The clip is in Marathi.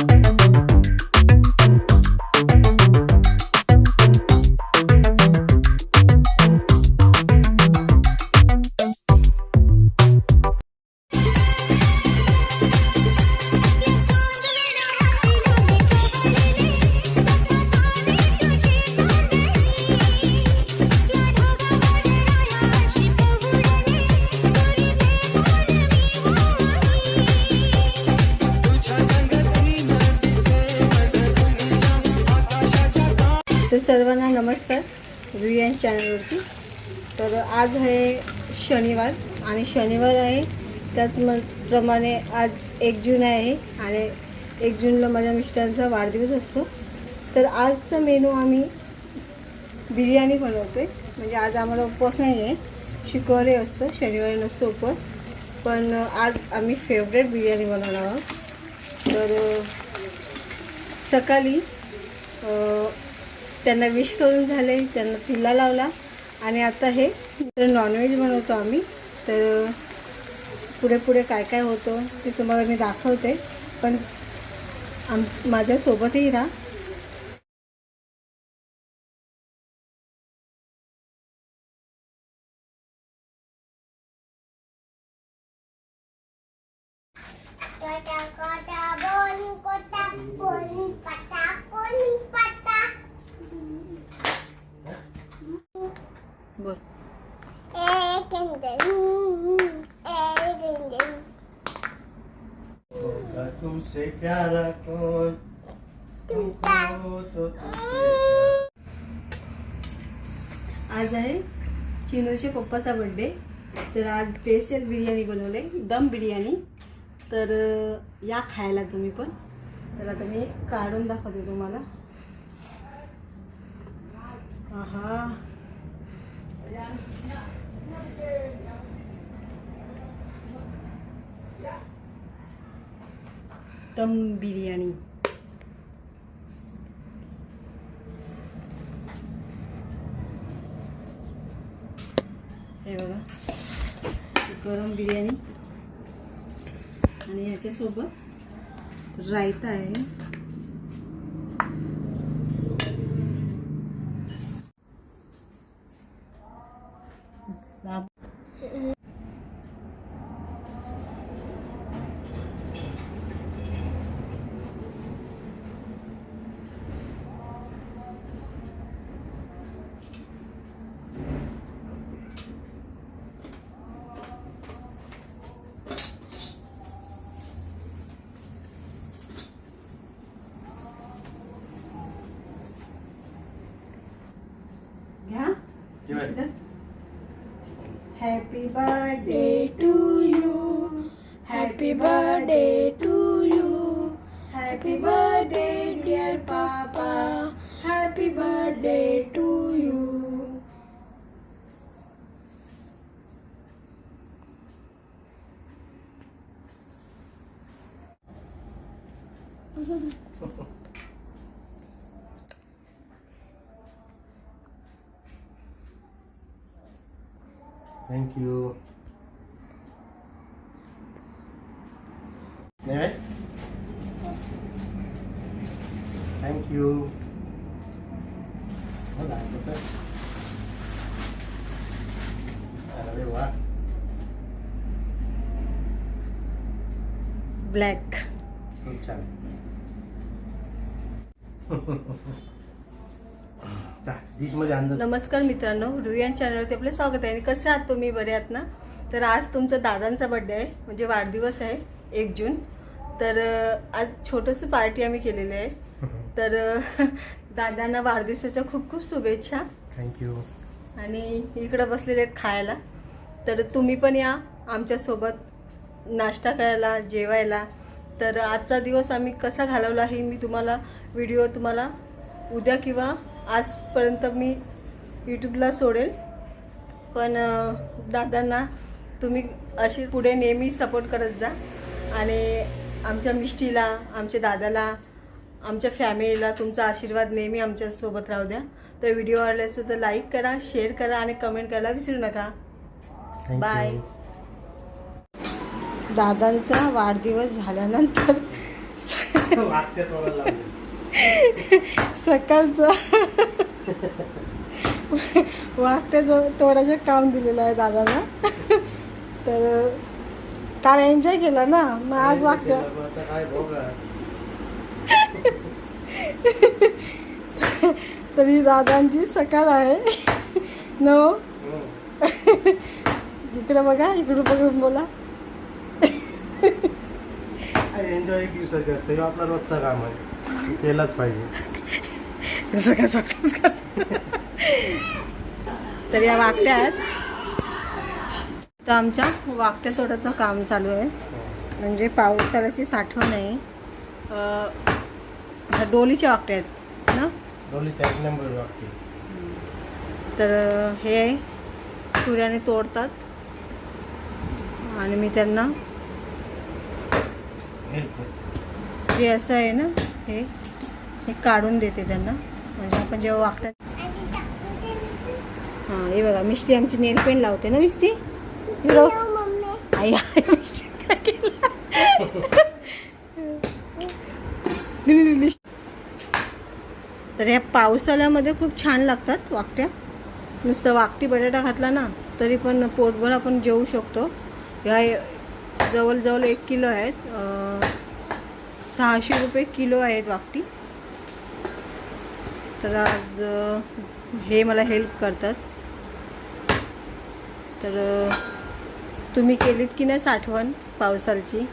तर सर्वांना नमस्कार रुईन चॅनलवरती. तर आज आहे शनिवार आणि शनिवार आहे त्याचप्रमाणे आज एक जून आहे आणि एक जूनला माझ्या मिस्टरांचा वाढदिवस असतो. तर आजचा मेनू आम्ही बिर्याणी बनवतो आहे म्हणजे आज आम्हाला उपवास नाही आहे. शुक्रवारी असतं शनिवारी नसतो उपवास. पण आज आम्ही फेवरेट बिर्याणी बनवणार आहोत. तर सकाळी त्यांना विश करून झाले त्यांना टिल्ला लावला. आणि आता हे नॉनव्हेज बनवतो आम्ही. तर पुढे पुढे काय काय होतं ते तुम्हाला मी दाखवते. पण आम माझ्यासोबतही राहा. Kota होगा तुमसे प्यारा कौन तुमको तो आज आहे चिनूच्या पप्पाचा बड्डे तर आज स्पेशल बिर्याणी बनवले दम बिर्याणी. तर या खायला तुम्ही पण. तर आता मी काढून दाखवते तुम्हाला. आहा. दम बिर्याणी हे बघा. गरम बिर्याणी. आणि ह्याच्यासोबत रायता आहे. 那嗯。呀？对。Happy birthday to you. Happy birthday to you. Happy birthday, dear Papa. Happy birthday to you. Birthday to you thank you नाही थँक यू अरे वा ब्लॅक खूप छान डिशमध्ये अंदाज नमस्कार मित्रांनो रुयान चॅनलवरती आपले स्वागत आहे. आणि कसे आहात तुम्ही? बरे आहात ना? तर आज तुमचा दादांचा बड्डे आहे म्हणजे वाढदिवस आहे एक जून. तर आज छोटंसं पार्टी आम्ही केलेली आहे. तर दादांना वाढदिवसाच्या खूप खूप शुभेच्छा. थँक्यू आणि इकडं बसलेले आहेत खायला. तर तुम्ही पण या आमच्यासोबत नाश्ता करायला जेवायला. तर आजचा दिवस आम्ही कसा घालवला हे मी तुम्हाला व्हिडिओ तुम्हाला उद्या किंवा आजपर्यंत मी यूट्यूबला सोडेल. पण दादांना तुम्ही अशी पुढे नेहमी सपोर्ट करत जा. आणि आमच्या मिष्टीला आमच्या दादाला आमच्या फॅमिलीला तुमचा आशीर्वाद नेहमी आमच्यासोबत राहू द्या. तर व्हिडिओ आवडला असेल तर लाईक करा शेअर करा आणि कमेंट करायला विसरू नका. बाय दादांचा वाढदिवस झाल्यानंतर सकाळचं. वाकट्याचं तोडाचं काम दिलेलं आहे दादाला तर काल एन्जॉय केला ना? मग आज वाकट्या. तरी दादांची सकाळ आहे. नो? हं. इकडे बघा इकडे बघून बोला. एन्जॉय एक दिवसाचं असतं. आपला रोजचा काम आहे. केलाच पाहिजे. जसं काय स्वतःच. तर या वाकट्या आहेत तर आमच्या वाकट्या तोडाचं काम चालू आहे. म्हणजे पावसाळ्याची साठवण आहे. डोलीच्या वाकट्या आहेत ना? डोलीचा एक नंबर तर हे सूर्याने तोडतात. आणि मी त्यांना जे असं आहे ना? हे हे काढून देते त्यांना. म्हणजे आपण जेव्हा ना. हां हे बघा मिष्टी आमची नेल पेंट लावते ना मिष्टी? आई आई मिष्टी. तर ह्या पावसाळ्यामध्ये खूप छान लागतात वाकट्या नुसतं वाकटी बटाटा घातला ना तरी पण पोटभर आपण जेवू शकतो. ह्या जवळजवळ एक किलो आहेत. सहाशे रुपये किलो आहेत वाकटी. तर आज हे मला हेल्प करतात. तर तुम्ही केलीत की नाही साठवण पावसाची